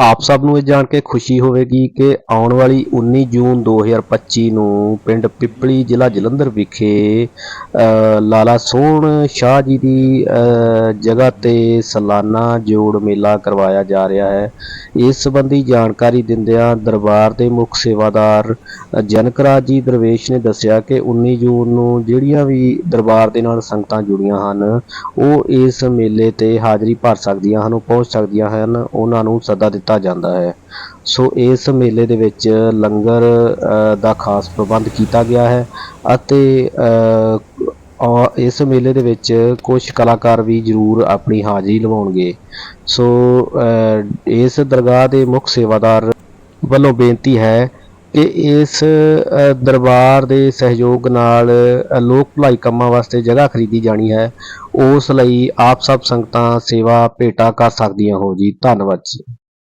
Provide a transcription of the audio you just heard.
ਆਪ ਸਭ ਨੂੰ ਇਹ ਜਾਣ ਕੇ ਖੁਸ਼ੀ ਹੋਵੇਗੀ ਕਿ ਆਉਣ ਵਾਲੀ 19 ਜੂਨ 2025 ਨੂੰ ਪਿੰਡ ਪਿੱਪਲੀ ਜ਼ਿਲ੍ਹਾ ਜਲੰਧਰ ਵਿਖੇ ਲਾਲਾ ਸੋਹਣ ਸ਼ਾਹ ਜੀ ਦੀ ਜਗ੍ਹਾ ਤੇ ਸਾਲਾਨਾ ਜੋੜ ਮੇਲਾ ਕਰਵਾਇਆ ਜਾ ਰਿਹਾ ਹੈ। ਇਸ ਸੰਬੰਧੀ ਜਾਣਕਾਰੀ ਦਿੰਦਿਆਂ ਦਰਬਾਰ ਦੇ ਮੁੱਖ ਸੇਵਾਦਾਰ ਅ, ਜਨਕਰਾਜ ਜੀ ਦਰਵੇਸ਼ ਨੇ ਦੱਸਿਆ ਕਿ 19 ਜੂਨ ਨੂੰ ਜਿਹੜੀਆਂ ਵੀ ਦਰਬਾਰ ਦੇ ਨਾਲ ਸੰਗਤਾਂ ਜੁੜੀਆਂ ਹਨ ਉਹ ਇਸ ਮੇਲੇ ਤੇ ਹਾਜ਼ਰੀ ਭਰ ਸਕਦੀਆਂ ਹਨ ਉਹ ਪਹੁੰਚ ਸਕਦੀਆਂ ਹਨ। ਉਹਨਾਂ ਨੂੰ ਸੱਦਾ ਦਿੱਤਾ ਜਾਂਦਾ ਹੈ। ਸੋ ਇਸ ਮੇਲੇ ਦੇ ਵਿੱਚ ਲੰਗਰ ਦਾ ਖਾਸ ਪ੍ਰਬੰਧ ਕੀਤਾ ਗਿਆ ਹੈ ਅਤੇ ਅ, ਇਸ ਮੇਲੇ ਦੇ ਵਿੱਚ ਕੁਝ ਕਲਾਕਾਰ ਵੀ ਜ਼ਰੂਰ ਆਪਣੀ ਹਾਜ਼ਰੀ ਲਵਾਉਣਗੇ। ਸੋ ਇਸ ਦਰਗਾਹ ਦੇ ਮੁੱਖ ਸੇਵਾਦਾਰ ਵੱਲੋਂ ਬੇਨਤੀ ਹੈ ਕਿ ਇਸ ਦਰਬਾਰ ਦੇ ਸਹਿਯੋਗ ਨਾਲ ਲੋਕ ਭਲਾਈ ਕੰਮਾਂ ਵਾਸਤੇ ਜਗ੍ਹਾ ਖਰੀਦੀ ਜਾਣੀ ਹੈ। ਉਸ ਲਈ ਆਪ ਸਭ ਸੰਗਤਾਂ ਸੇਵਾ ਭੇਟਾ ਕਰ ਸਕਦੀਆਂ ਹੋ ਜੀ। ਧੰਨਵਾਦ ਜੀ।